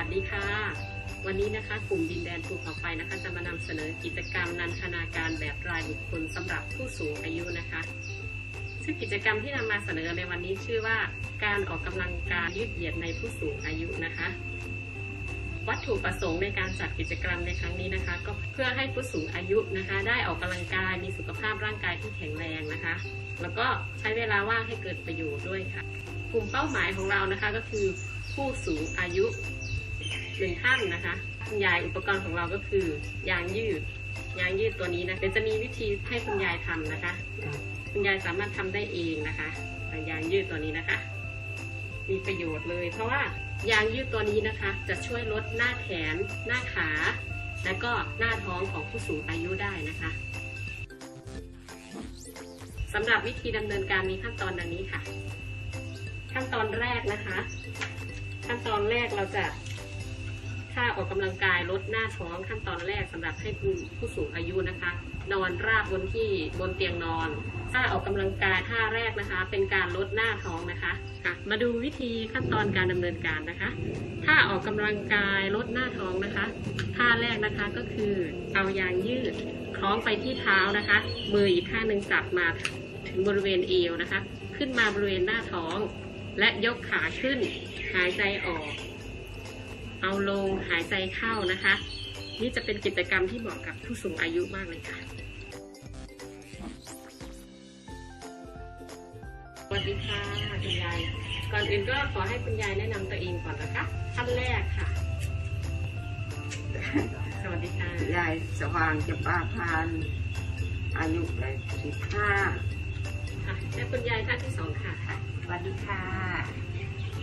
สวัสดีค่ะ วันนี้นะคะกลุ่มดินแดนภูเขาไฟนะคะ จะมานำเสนอกิจกรรมนันทนาการแบบรายบุคคลสำหรับผู้สูงอายุนะคะ ซึ่งกิจกรรมที่นำมาเสนอในวันนี้ชื่อว่าการออกกำลังกายยืดเหยียดในผู้สูงอายุนะคะ วัตถุประสงค์ในการจัดกิจกรรมในครั้งนี้นะคะ ก็เพื่อให้ผู้สูงอายุนะคะ ได้ออกกำลังกายมีสุขภาพร่างกายที่แข็งแรงนะคะ แล้วก็ใช้เวลาว่างให้เกิดประโยชน์ด้วยค่ะ กลุ่มเป้าหมายของเรานะคะก็คือผู้สูงอายุ หนึ่งท่านนะคะคุณยายอุปกรณ์ของเราก็คือยางยืด ยางยืดตัวนี้นะเดี๋ยวจะมีวิธีให้คุณยายทำนะคะ คุณยายสามารถทำได้เองนะคะยางยืดตัวนี้นะคะ มีประโยชน์เลย เพราะว่ายางยืดตัวนี้นะคะ จะช่วยลดหน้าแขน หน้าขา และก็หน้าท้องของผู้สูงอายุได้นะคะสำหรับวิธีดำเนินการมีขั้นตอนดังนี้ค่ะ ขั้นตอนแรกนะคะ ขั้นตอนแรกเราจะ ถ้าออกกำลังกายลดหน้าท้องขั้นตอนแรกสำหรับให้ผู้ผู้สูงอายุนะคะ นอนราบบนที่บนเตียงนอนถ้าออกกำลังกายท่าแรกนะคะ เป็นการลดหน้าท้องนะคะค่ะมาดูวิธีขั้นตอนการดำเนินการนะคะถ้าออกกำลังกายลดหน้าท้องนะคะท่าแรกนะคะก็คือเอายางยืดคล้องไปที่เท้านะคะ มืออีกข้างหนึ่งจับมาถึงบริเวณเอวนะคะ ขึ้นมาบริเวณหน้าท้อง และยกขาขึ้นหายใจออก เอาลงหายใจเข้านะคะ นี่จะเป็นกิจกรรมที่เหมาะกับผู้สูงอายุมากเลยค่ะสวัสดีค่ะคุณยายก่อนอื่นก็ขอให้คุณยายแนะนำตัวเองก่อนนะคะท่านแรกค่ะ สวัสดีค่ะยายสว่างจะป้าพานอายุเลยสิบห้าค่ะและคุณยายท่านที่สองค่ะ สวัสดีค่ะ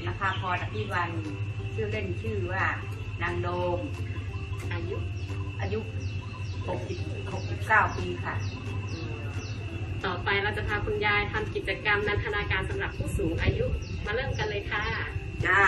นภาพรอภิวัน ชื่อเล่นชื่อว่านางโดม อายุ อายุ 60 69 ปีค่ะ ต่อไปเราจะพาคุณยายทำกิจกรรมนันทนาการสำหรับผู้สูงอายุมาเริ่มกันเลยค่ะ จ้า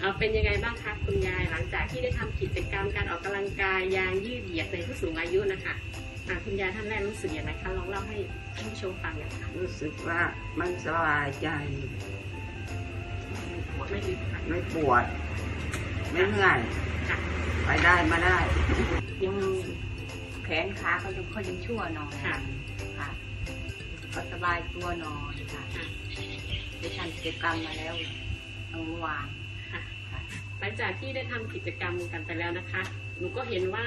เอาเป็นยังไงบ้างคะคุณยายหลังจากที่ได้ทำกิจกรรมการออกกำลังกายยางยืดเหยียดในผู้สูงอายุนะคะอะคุณยายท่านแรกรู้สึกอย่างไรคะลองเล่าให้ท่านผู้ชมฟังหน่อยค่ะรู้สึกว่ามันสบายใจ ไม่อึดอัดไม่ปวด ไม่เหนื่อยค่ะไปได้มาได้ ยังแขนขาเขายังเขายังชั่วหนอยค่ะค่ะก็สบายตัวหนอยค่ะค่ะได้ทำกิจกรรมมาแล้ว ทั้งเมื่อวานหลังจากที่ได้ทำกิจกรรมกันไปแล้วนะคะ หนูก็เห็นว่า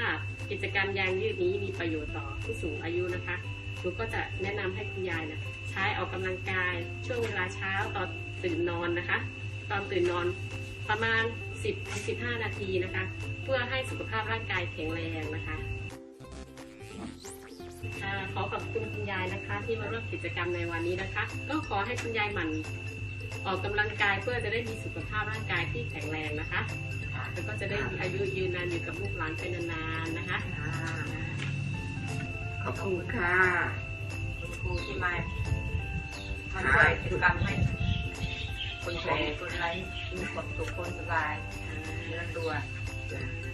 กิจกรรมยางยืดนี้มีประโยชน์ต่อผู้สูงอายุนะคะ หนูก็จะแนะนำให้คุณยายนะใช้ออกกำลังกายช่วงเวลาเช้าตอนตื่นนอนนะคะ ตอนตื่นนอนประมาณ 10-15 นาทีนะคะ เพื่อให้สุขภาพร่างกายแข็งแรงนะคะขอขอบคุณคุณยายนะคะ ที่มาร่วมกิจกรรมในวันนี้นะคะ ก็ขอให้คุณยายหมั่น ออกกำลังกายเพื่อจะได้มีสุขภาพร่างกายที่แข็งแรงนะคะค่ะแล้วก็จะได้มีอายุยืนนานอยู่กับลูกหลานไปนานๆนะคะขอบคุณค่ะคุณครูที่มาทำช่วยกิจกรรมให้คนแก่คนไร้มีความสุขคนสบายเนื้อตัวจ้ะ